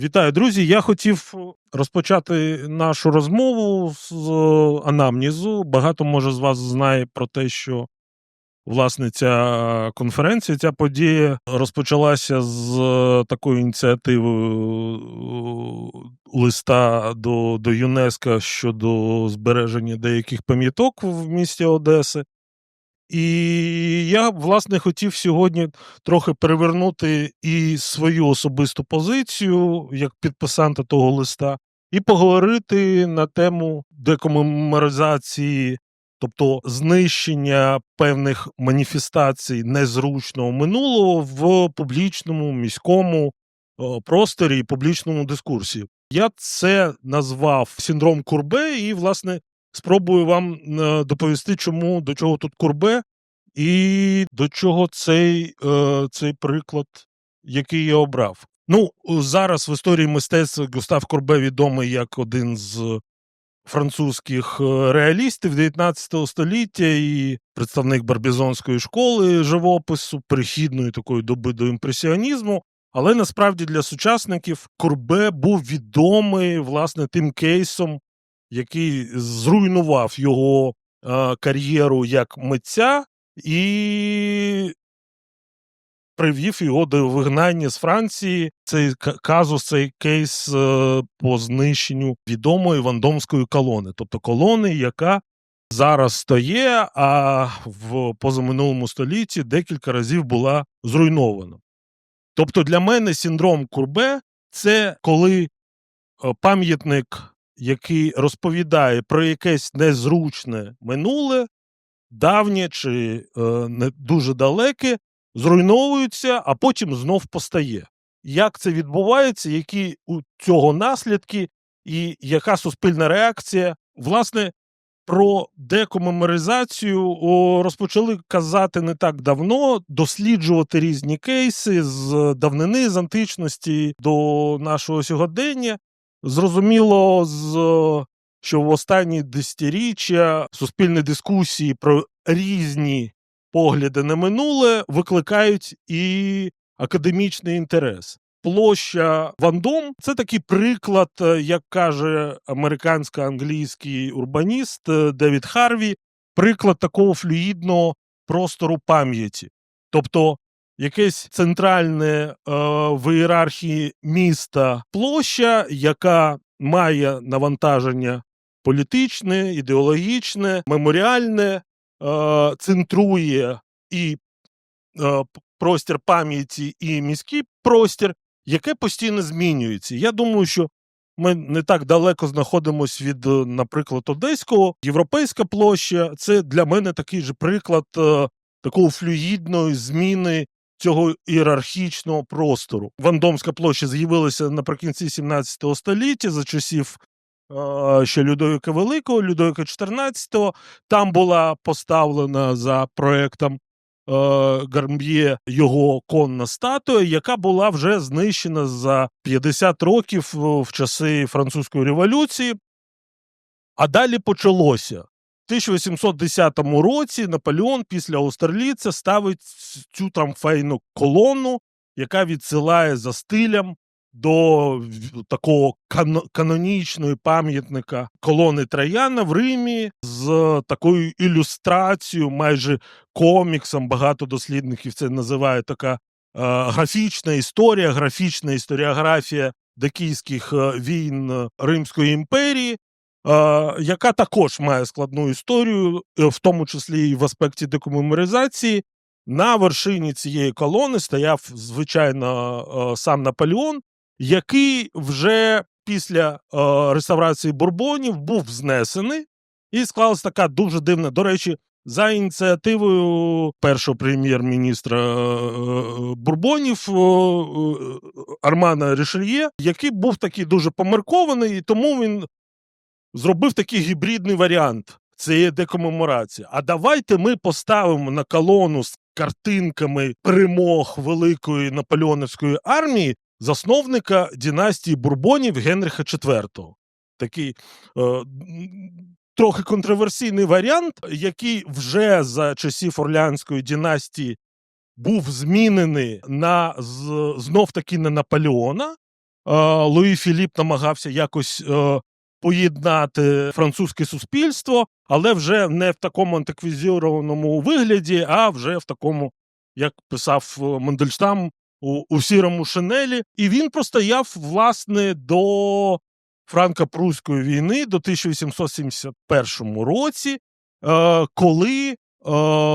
Вітаю, друзі. Я хотів розпочати нашу розмову з е, анамнізу. Багато може з вас знає про те, що власне ця конференція, ця подія розпочалася з е, такою ініціативою е, листа до, до ЮНЕСКО щодо збереження деяких пам'яток в місті Одеси. І я, власне, хотів сьогодні трохи перевернути і свою особисту позицію як підписанта того листа, і поговорити на тему декомеморизації, тобто знищення певних маніфестацій незручного минулого в публічному міському просторі і публічному дискурсі. Я це назвав синдром Курбе, і, власне, спробую вам е, доповісти, чому до чого тут Курбе, і до чого цей, е, цей приклад, який я обрав. Ну, зараз в історії мистецтва Густав Курбе відомий як один з французьких е, реалістів 19 століття і представник барбізонської школи живопису, перехідної такої доби до імпресіонізму. Але насправді для сучасників Курбе був відомий власне тим кейсом, який зруйнував його е, кар'єру як митця і привів його до вигнання з Франції. Цей казус, цей кейс е, по знищенню відомої вандомської колони, тобто колони, яка зараз стоє, а в позаминулому столітті декілька разів була зруйнована. Тобто для мене синдром Курбе це коли е, пам'ятник, який розповідає про якесь незручне минуле, давнє чи е, не дуже далеке, зруйновується, а потім знов постає. Як це відбувається, які у цього наслідки, і яка суспільна реакція? Власне, про декомеморизацію розпочали казати не так давно, досліджувати різні кейси з давнини, з античності до нашого сьогодення. Зрозуміло, з, що в останні десятиріччя суспільні дискусії про різні погляди на минуле викликають і академічний інтерес. Площа Вандом це такий приклад, е, як каже американсько-англійський урбаніст е, Девід Харві, приклад такого флюїдного простору пам'яті. Тобто якесь центральне е, в ієрархії міста площа, яка має навантаження політичне, ідеологічне, меморіальне, е, центрує і е, простір пам'яті, і міський простір, яке постійно змінюється. Я думаю, що ми не так далеко знаходимося від, наприклад, Одеського. Європейська площа це для мене такий же приклад такої флюїдної зміни цього ієрархічного простору. Вандомська площа з'явилася наприкінці 17 століття за часів ще Людовика Великого, Людовика XIV. Там була поставлена за проектом е, Гармб'є його конна статуя, яка була вже знищена за 50 років в часи французької революції. А далі почалося. В 1810 році Наполеон після Аустерліца ставить цю трамфейну колону, яка відсилає за стилем до такого кано- канонічного пам'ятника колони Трояна в Римі з такою ілюстрацією, майже коміксом. Багато дослідників це називає така е, графічна історія, графічна історіографія докійських е, війн Римської імперії. Яка також має складну історію, е, в тому числі і в аспекті декомеморизації. На вершині цієї колони стояв, звичайно, е, сам Наполеон, який вже після е, реставрації бурбонів був знесений, і склалась така дуже дивна. До речі, за ініціативою першого прем'єр-міністра Бурбонів Армана Рішельє, який був такий дуже помаркований, і тому він зробив такий гібридний варіант. Це є декомеморація. А давайте ми поставимо на колону з картинками перемог великої наполеонівської армії засновника династії Бурбонів Генріха IV. Такий е, трохи контроверсійний варіант, який вже за часів Орлеанської династії був змінений на знов таки на Наполеона. Е, Луї Філіп намагався якось е, поєднати французьке суспільство, але вже не в такому антиквізірованому вигляді, а вже в такому, як писав е, Мандельштам, у, у сірому шинелі. І він простояв власне до франко-прусської війни до 1871 році, е, коли е,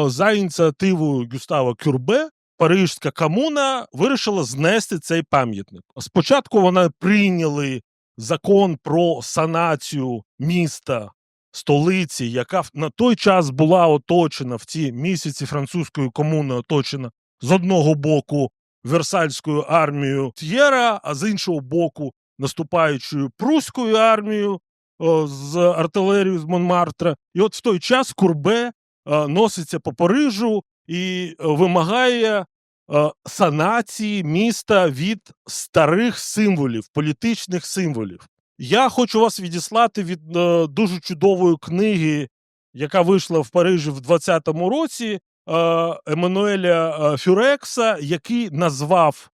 за ініціативою Гюстава Кюрбе Парижська комуна вирішила знести цей пам'ятник. Спочатку вони прийняли закон про санацію міста, столиці, яка на той час була оточена в ці місяці французької комуни, оточена з одного боку Версальською армією Т'єра, а з іншого боку наступаючою прусською армією о, з артилерією з Монмартра. І от в той час Курбе е, носиться по Парижу і вимагає санації міста від старих символів, політичних символів. Я хочу вас відіслати від е, дуже чудової книги, яка вийшла в Парижі в 20-му році е, Еммануеля е, Фюрекса, який назвав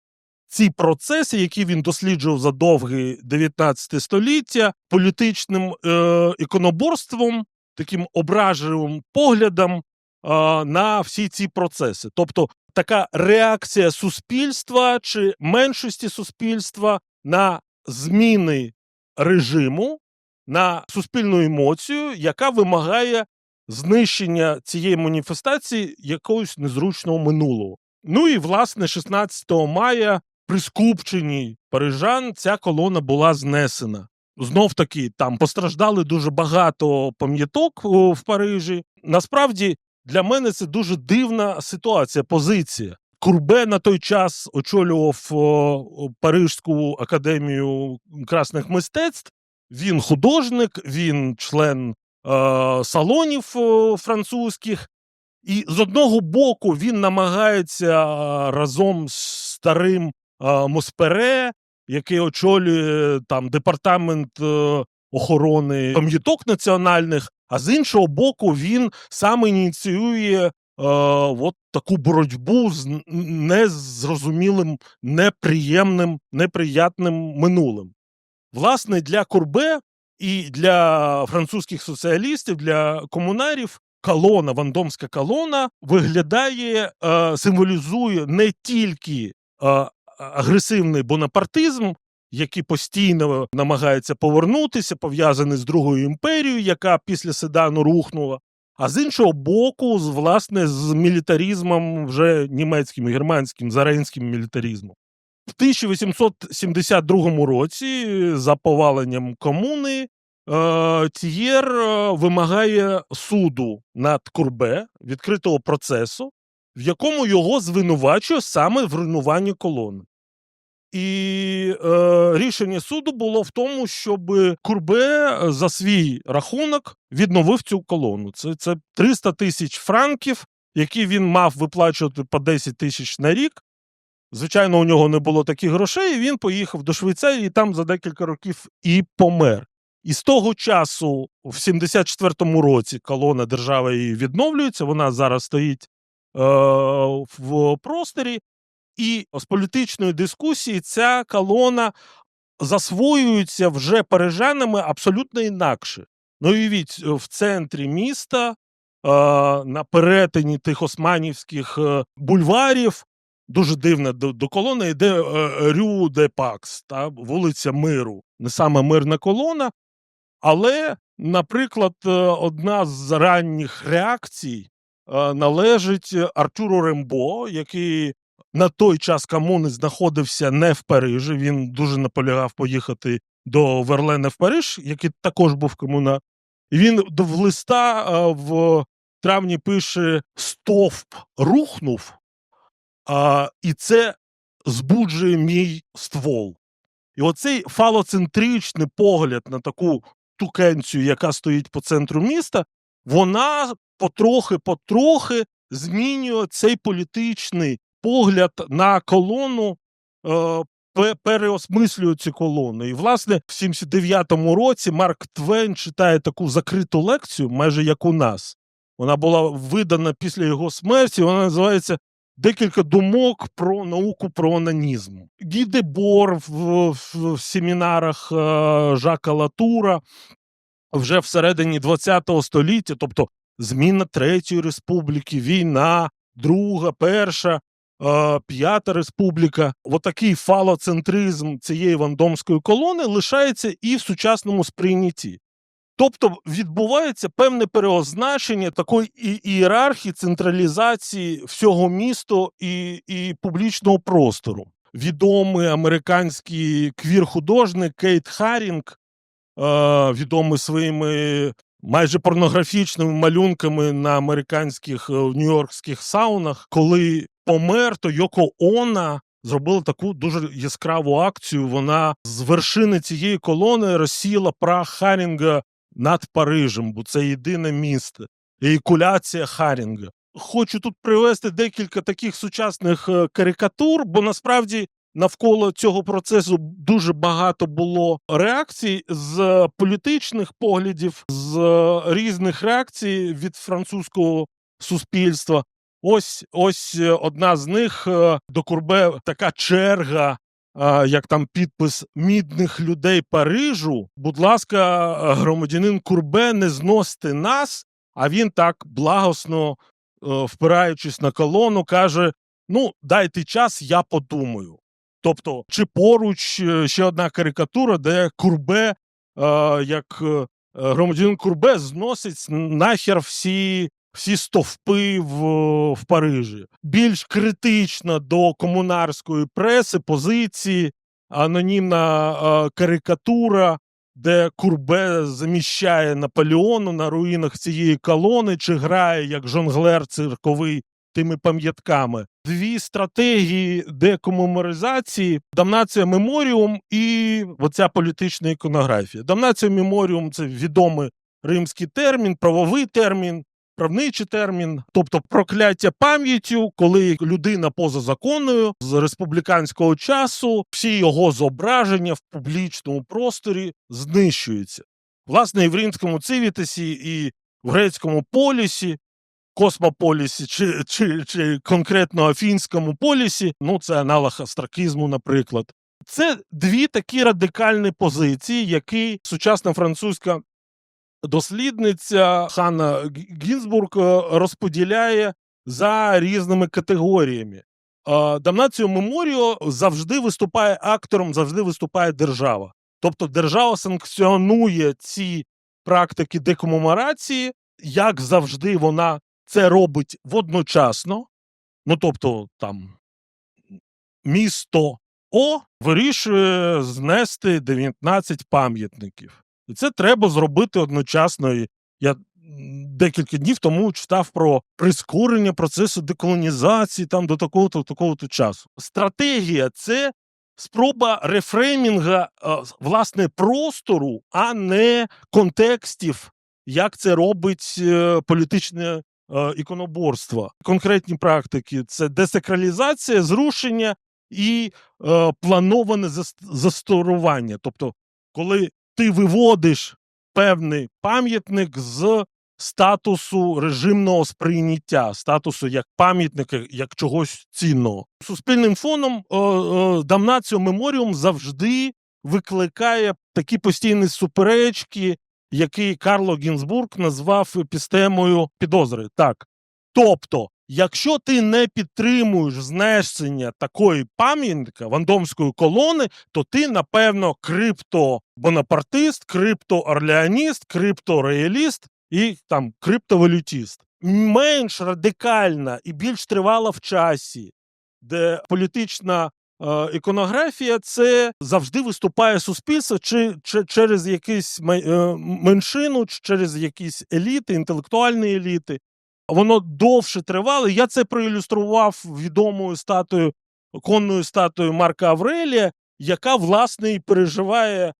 ці процеси, які він досліджував за довге 19 століття, політичним е, іконоборством, таким ображливим поглядом е, на всі ці процеси. Тобто така реакція суспільства чи меншості суспільства на зміни режиму, на суспільну емоцію, яка вимагає знищення цієї маніфестації якогось незручного минулого. Ну і власне 16 мая при скупченні парижан ця колона була знесена. Знов таки там постраждали дуже багато пам'яток в Парижі. Насправді для мене це дуже дивна ситуація, позиція. Курбе на той час очолював о, Парижську академію красних мистецтв. Він художник, він член е, салонів французьких. І з одного боку він намагається разом з старим а, Моспере, який очолює там департамент е, охорони пам'яток національних, а з іншого боку, він сам ініціює е, от таку боротьбу з незрозумілим, неприємним, неприятним минулим. Власне, для Курбе і для французьких соціалістів, для комунарів колона, вандомська колона виглядає, е, символізує не тільки е, агресивний бонапартизм, який постійно намагається повернутися, пов'язаний з Другою імперією, яка після Седану рухнула. А з іншого боку, з власне з мілітаризмом вже німецьким, германським, заренським мілітаризмом. В 1872 році, за поваленням комуни, е, Тієр е, вимагає суду над Курбе, відкритого процесу, в якому його звинувачує саме в руйнуванні колони. І е, рішення суду було в тому, щоб Курбе е, за свій рахунок відновив цю колону. Це, це 300 тисяч франків, які він мав виплачувати по 10 тисяч на рік. Звичайно, у нього не було таких грошей. Він поїхав до Швейцарії і там за декілька років і помер. І з того часу, в 74-му році, колона держава її відновлюється. Вона зараз стоїть е, в просторі. І з політичної дискусії ця колона засвоюється вже парижанами абсолютно інакше. Ну, уявіть, в центрі міста, е, на перетині тих османівських е, бульварів, дуже дивно, до, колони йде е, Рю де Пакс, та, вулиця Миру. Не саме мирна колона, але, наприклад, е, одна з ранніх реакцій е, належить Артуру Рембо, який на той час комуни знаходився не в Парижі. Він дуже наполягав поїхати до Верлена в Париж, який також був комуна. І він в листа в травні пише: Стовп рухнув, а, і це збуджує мій ствол. І оцей фалоцентричний погляд на таку тукенцію, яка стоїть по центру міста, вона потрохи-потрохи змінює цей політичний погляд на колону е, пе- переосмислюють ці колони. І, власне, в 79-му році Марк Твен читає таку закриту лекцію, майже як у нас. Вона була видана після його смерті. Вона називається Декілька думок про науку про онанізм. Гі Дебор в, в, в семінарах е, Жака Латура вже всередині ХХ століття, тобто зміна Третьої республіки, війна, друга, перша, п'ята республіка. Отакий фалоцентризм цієї вандомської колони лишається і в сучасному сприйнятті. Тобто відбувається певне переозначення такої ієрархії, централізації всього міста і, і публічного простору. Відомий американський квір-художник Кейт Харінг, е, відомий своїми майже порнографічними малюнками на американських е, нью-йоркських саунах, коли помер, то Йоко Она зробила таку дуже яскраву акцію. Вона з вершини цієї колони розсіяла прах Харінга над Парижем, бо це єдине місто. Еякуляція Харінга. Хочу тут привести декілька таких сучасних е, карикатур, бо насправді навколо цього процесу дуже багато було реакцій з політичних поглядів, з е, різних реакцій від французького суспільства. Ось ось е, одна з них е, до Курбе така черга, е, як там підпис мідних людей Парижу. Будь ласка, громадянин Курбе, не зносьте нас. А він так благосно, впираючись на колону, каже: Ну, дайте час, я подумаю. Тобто, чи поруч ще одна карикатура, де Курбе, як громадянин Курбе, зносить нахер всі, всі стовпи в, в Парижі. Більш критична до комунарської преси, позиції, анонімна е, карикатура, де Курбе заміщає Наполеону на руїнах цієї колони, чи грає як жонглер цирковий тими пам'ятками. Дві стратегії декомеморизації: дамнація меморіум і оця політична іконографія. Дамнація меморіум це відомий римський термін, правовий термін. Правничий термін, тобто прокляття пам'яттю, коли людина поза законною з республіканського часу, всі його зображення в публічному просторі знищуються. Власне, і в римському цивітесі, і в грецькому полісі космополісі чи, чи, чи конкретно афінському полісі, ну це аналог астракізму, наприклад. Це дві такі радикальні позиції, які сучасна французька дослідниця Ханна Гінзбург е, розподіляє за різними категоріями. Е, Дамнацію Меморіо завжди виступає актором, завжди виступає держава. Тобто держава санкціонує ці практики декомеморації, як завжди, вона це робить водночасно. Ну, тобто, там місто О вирішує знести 19 пам'ятників. І це треба зробити одночасно. Я декілька днів тому читав про прискорення процесу деколонізації там до такого-то такого-то часу. Стратегія це спроба рефреймінга е, власне простору, а не контекстів, як це робить е, політичне е, іконоборство. Конкретні практики це десакралізація, зрушення і плановане зас- засторування. Тобто, коли ти виводиш певний пам'ятник з статусу режимного сприйняття, статусу як пам'ятника, як чогось цінного. Суспільним фоном е, е, Дамнаціо Меморіум завжди викликає такі постійні суперечки, які Карло Гінзбург назвав епістемою підозри. Так. Тобто, якщо ти не підтримуєш знесення такої пам'ятника вандомської колони, то ти, напевно, крипто-бонапартист, крипто-орлеаніст, крипто-реаліст і там криптовалютіст. Менш радикальна і більш тривала в часі, де політична е, іконографія це завжди виступає суспільство чи, чи через якусь е, меншину, чи через якісь еліти, інтелектуальні еліти. Воно довше тривало. Я це проілюстрував відомою статуєю, конною статуєю Марка Аврелія, яка, власне, і переживає, е,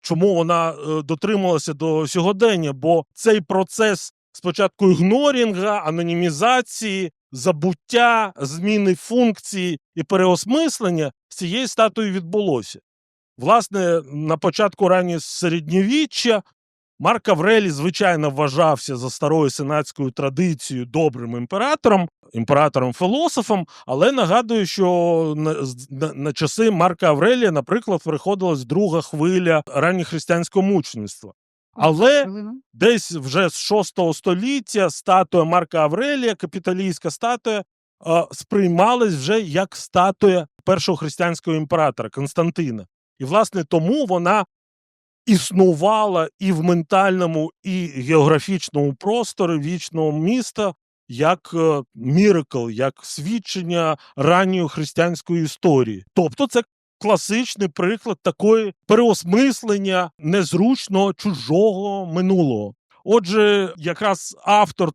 чому вона е, дотрималася до сьогодення, бо цей процес спочатку ігнорінга, анонімізації, забуття, зміни функції і переосмислення з цією статуєю відбулося. Власне, на початку раннього середньовіччя Марк Аврелій, звичайно, вважався за старою сенатською традицією добрим імператором, імператором-філософом, але нагадую, що на, на, на часи Марка Аврелія, наприклад, приходилась друга хвиля ранньохристиянського мучеництва. Але десь вже з 6 століття статуя Марка Аврелія, капіталійська статуя, сприймалась вже як статуя першого християнського імператора Константина. І, власне, тому вона існувала і в ментальному, і географічному просторі вічного міста як міракл, як свідчення ранньої християнської історії. Тобто, це класичний приклад такої переосмислення незручного чужого минулого. Отже, якраз автор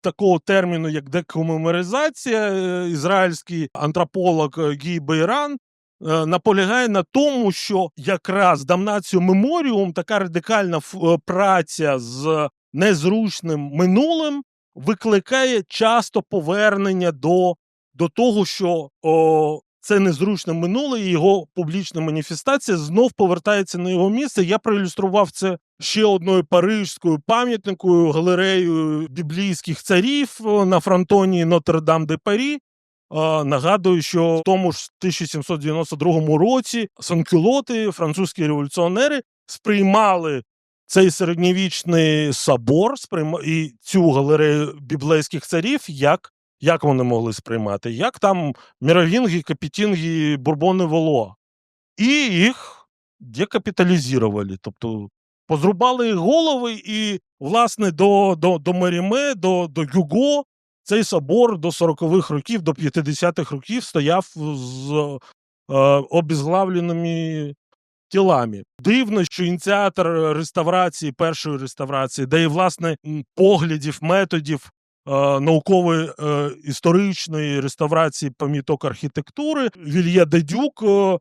такого терміну, як декомеморизація, е, ізраїльський антрополог е, Гій Бейран, е, наполягає на тому, що якраз дамнацію меморіум, така радикальна е, праця з незручним минулим, викликає часто повернення до, до того, що о, це незручне минуле, і його публічна маніфестація знов повертається на його місце. Я проілюстрував це ще одною парижською пам'ятникою, галереєю біблійських царів на фронтоні Нотр-Дам де Парі. Нагадую, що в тому ж 1792 році санкюлоти, французькі революціонери, сприймали цей середньовічний собор і цю галерею біблейських царів, як, як вони могли сприймати? Як там міровінги, капітінги, бурбони Воло. І їх декапіталізували, тобто позрубали голови, і, власне, до, до, до Меріме, до, до Гюго цей собор до 40-х років, до 50-х років стояв з е, обезглавленими тілами. Дивно, що ініціатор реставрації, першої реставрації, де і власне поглядів, методів е, наукової е, історичної реставрації пам'яток архітектури Вільє Дедюк. е, е,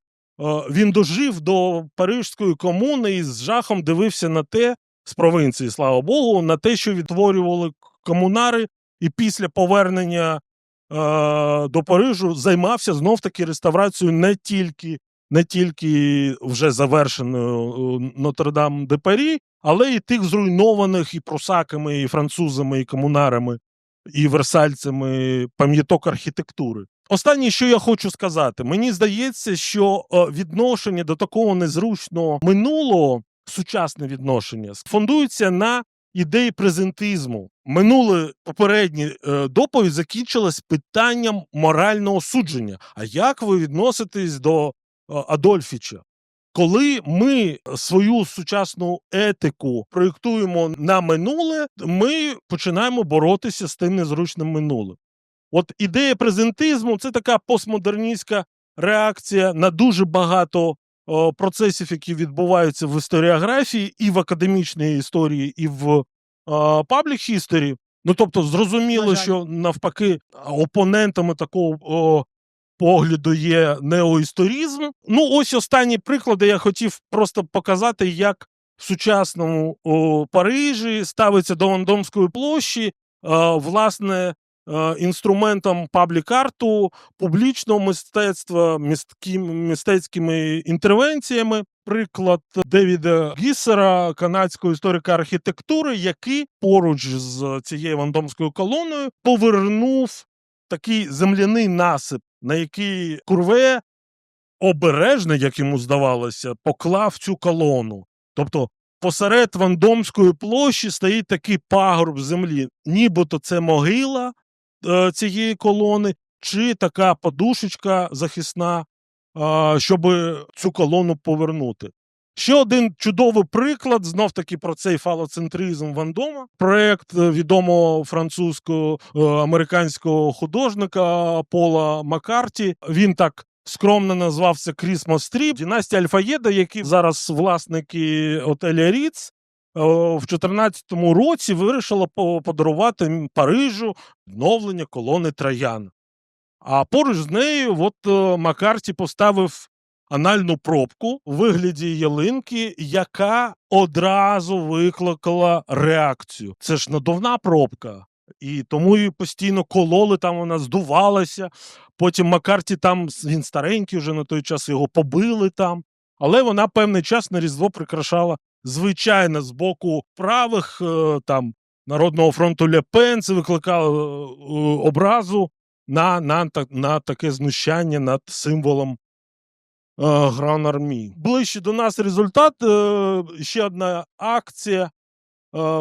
він дожив до Парижської комуни і з жахом дивився на те, з провінції, слава Богу, на те, що відтворювали комунари, і після повернення е, до Парижу займався знов таки реставрацією не тільки не тільки вже завершеною е, Нотр-Дам де Парі, але й тих зруйнованих і прусаками, і французами, і комунарами, і версальцями пам'яток архітектури. Останнє, що я хочу сказати, мені здається, що е, відношення до такого незручного минулого, сучасне відношення, фундується на ідеї презентизму. Минуле попереднє е, доповідь закінчилась питанням морального судження. А як ви відноситесь до е, Адольфіча? Коли ми свою сучасну етику проєктуємо на минуле, ми починаємо боротися з тим незручним минулим. От ідея презентизму це така постмодерністська реакція на дуже багато процесів, які відбуваються в історіографії, і в академічній історії, і в паблік хісторі. Ну тобто, зрозуміло, що навпаки опонентами такого о, погляду є неоісторизм. Ну, ось останні приклади я хотів просто показати, як в сучасному о, Парижі ставиться до Вандомської площі, е, власне, е, інструментом паблік-арту, публічного мистецтва, мистецькими інтервенціями. Приклад Девіда Гіссера, канадського історика архітектури, який поруч з цією вандомською колоною повернув такий земляний насип, на який Курве обережно, як йому здавалося, поклав цю колону. Тобто посеред Вандомської площі стоїть такий пагорб землі, нібито це могила е, цієї колони, чи така подушечка захисна, е, щоб цю колону повернути. Ще один чудовий приклад знов таки про цей фалоцентризм Вандома. Проект е, відомого французького е, американського художника Пола Маккарті. Він так скромно назвався Крісмос Стріп. Дінастія Альфаєда, які зараз власники отеля Ріц. Е, В 2014 році вирішила подарувати Парижу відновлення колони Троян. А поруч з нею, от е, Маккарті поставив анальну пробку у вигляді ялинки, яка одразу викликала реакцію. Це ж надувна пробка. І тому її постійно кололи, там вона здувалася. Потім Маккарті там, він старенький вже на той час, його побили там. Але вона певний час на Різдво прикрашала, звичайно, з боку правих е, там Народного фронту Лепен, це викликало е, образу на, на, на таке знущання над символом е, Гран Армі. Ближче до нас результат. е, Ще одна акція. е,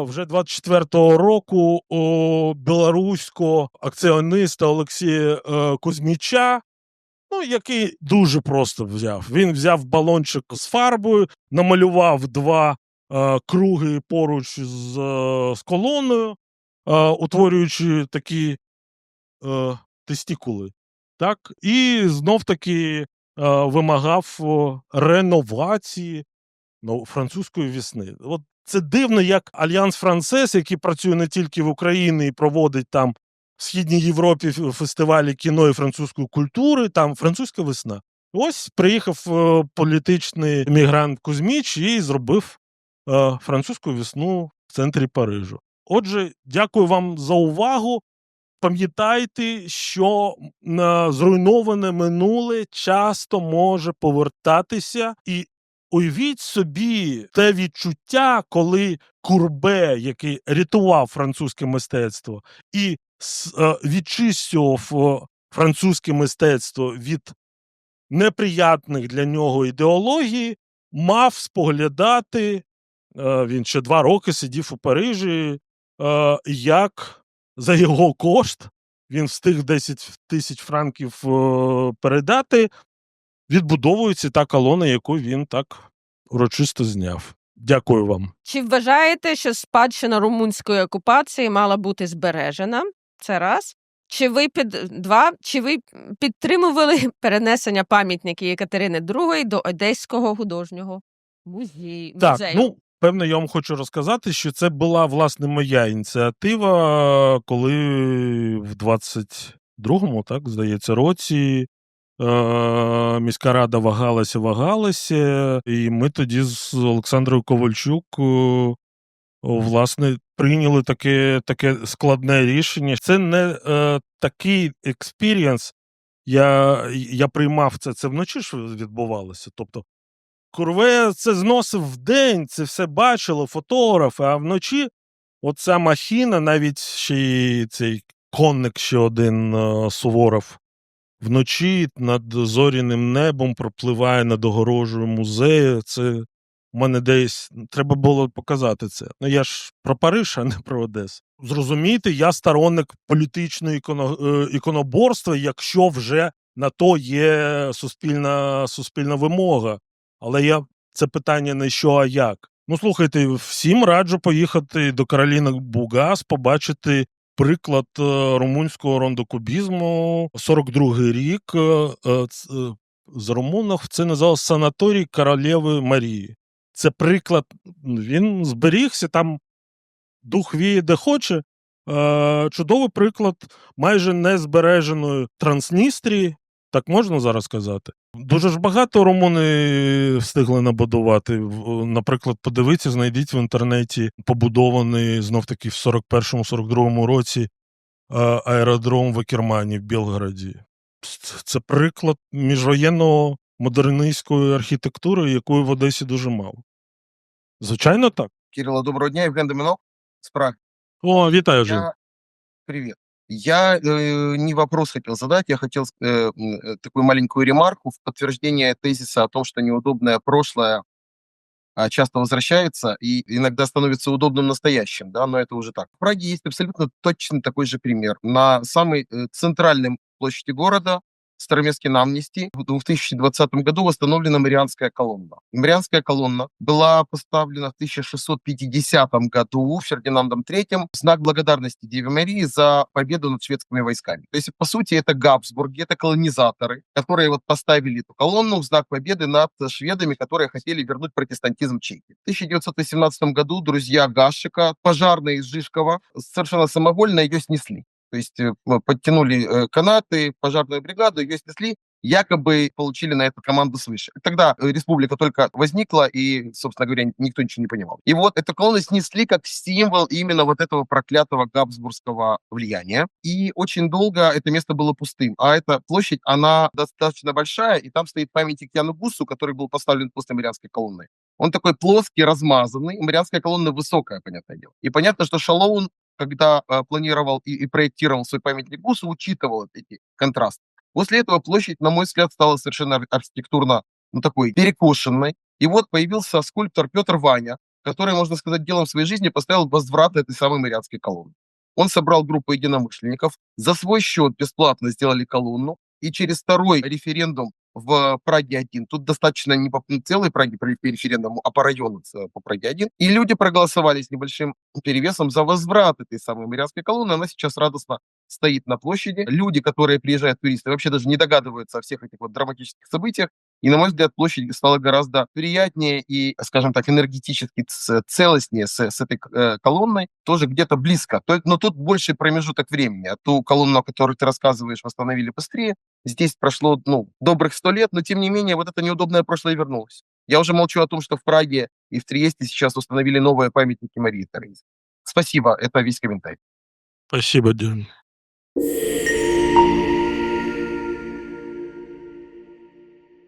Вже 24-го року білоруського акціониста Олексія е, Кузьміча, ну, який дуже просто взяв. Він взяв балончик з фарбою, намалював два е, круги поруч з, е, з колоною, е, утворюючи такі е, тестікули. Так? І знов таки е, вимагав реновації ну, французької весни. От це дивно, як Альянс Францес, який працює не тільки в Україні і проводить там в Східній Європі фестивалі кіно і французької культури, там французька весна. Ось приїхав е, політичний емігрант Кузьміч і зробив е, французьку весну в центрі Парижу. Отже, дякую вам за увагу. Пам'ятайте, що зруйноване минуле часто може повертатися, і уявіть собі те відчуття, коли Курбе, який рятував французьке мистецтво, і е, відчистював е, французьке мистецтво від неприятних для нього ідеологій, мав споглядати. е, Він ще два роки сидів у Парижі, як за його кошт він встиг 10 тисяч франків передати. Відбудовується та колона, яку він так урочисто зняв. Дякую вам. Чи вважаєте, що спадщина румунської окупації мала бути збережена? Це раз. Чи ви під два? Чи ви підтримували перенесення пам'ятників Екатерини II до Одеського художнього музею? Так, ну певно, я вам хочу розказати, що це була власне моя ініціатива, коли в 22-му, так здається, році. Е, Міська рада вагалася, вагалася, і ми тоді з Олександрою Ковальчук е, власне прийняли таке, таке складне рішення. Це не е, такий експірієнс. Я, я приймав це. Це вночі ж відбувалося. Тобто, Курве це зносив вдень, це все бачило, фотографи, а вночі оця махіна, навіть ще й цей конник ще один е, Суворов, вночі над зоряним небом пропливає над огорожею музею. Це у мене десь треба було показати це. Ну я ж про Париж, а не про Одесу. Зрозумійте, я сторонник політичного іконо, е, іконоборства, якщо вже на то є суспільна, суспільна вимога. Але я це питання не що, а як. Ну слухайте, всім раджу поїхати до Кароліни Бугас, побачити приклад е, румунського рондокубізму. 42-й рік е, е, з румунах це називалось санаторій королеви Марії. Це приклад, він зберігся там дух віє де хоче. Чудовий приклад майже незбереженої Трансністрії, так можна зараз сказати. Дуже ж багато румуни встигли набудувати. Наприклад, подивіться, знайдіть в інтернеті побудований знов таки в 41-42 році е, аеродром в Акермані в Білграді. Це- приклад міжвоєнного модернистської архітектури, якої в Одесі дуже мало. Звичайно, так. Кирилла, доброго дня. Евген Доминов с Праги. О, вітаю. Я... Привет. Я э, не вопрос хотел задать, я хотел э, э, такую маленькую ремарку в подтверждение тезиса о том, что неудобное прошлое а, часто возвращается и иногда становится удобным настоящим, да, но это уже так. В Праге есть абсолютно точно такой же пример. На самой э, центральной площади города Староместский на Амнисти в 2020 году восстановлена Марианская колонна. Марианская колонна была поставлена в 1650 году Фердинандом III в знак благодарности Деве Марии за победу над шведскими войсками. То есть, по сути, это Габсбурги, это колонизаторы, которые вот поставили эту колонну в знак победы над шведами, которые хотели вернуть протестантизм Чехии. В 1918 году друзья Гашика, пожарные из Жишкова, совершенно самовольно ее снесли. То есть э, подтянули э, канаты, пожарную бригаду, ее снесли. якобы получили на это команду свыше. Тогда э, республика только возникла, и, собственно говоря, никто ничего не понимал. И вот эту колонну снесли как символ именно вот этого проклятого габсбургского влияния. И очень долго это место было пустым. А эта площадь, она достаточно большая, и там стоит памятник Яну Гусу, который был поставлен после Марианской колонны. Он такой плоский, размазанный. Марианская колонна высокая, понятное дело. И понятно, что Шалоун, когда э, планировал и, и проектировал свой памятник Гусу, учитывал эти контрасты. После этого площадь, на мой взгляд, стала совершенно ар- архитектурно ну, такой перекошенной. И вот появился скульптор Петр Ваня, который, можно сказать, делом своей жизни поставил возврат этой самой Марианской колонны. Он собрал группу единомышленников, за свой счет бесплатно сделали колонну, и через второй референдум в Праге-1, тут достаточно не по м, целой Праге по референдуму, а по району по Праге-1, и люди проголосовали с небольшим перевесом за возврат этой самой Марианской колонны. Она сейчас радостно стоит на площади. Люди, которые приезжают, туристы, вообще даже не догадываются о всех этих вот драматических событиях. И, на мой взгляд, площадь стала гораздо приятнее и, скажем так, энергетически целостнее с, с этой э, колонной, тоже где-то близко. Но тут больше промежуток времени. А ту колонну, о которой ты рассказываешь, восстановили быстрее. Здесь прошло, ну, добрых сто лет, но, тем не менее, вот это неудобное прошлое вернулось. Я уже молчу о том, что в Праге и в Триесте сейчас установили новые памятники Марии Терезии. Спасибо, это весь комментарий. Спасибо, Дим.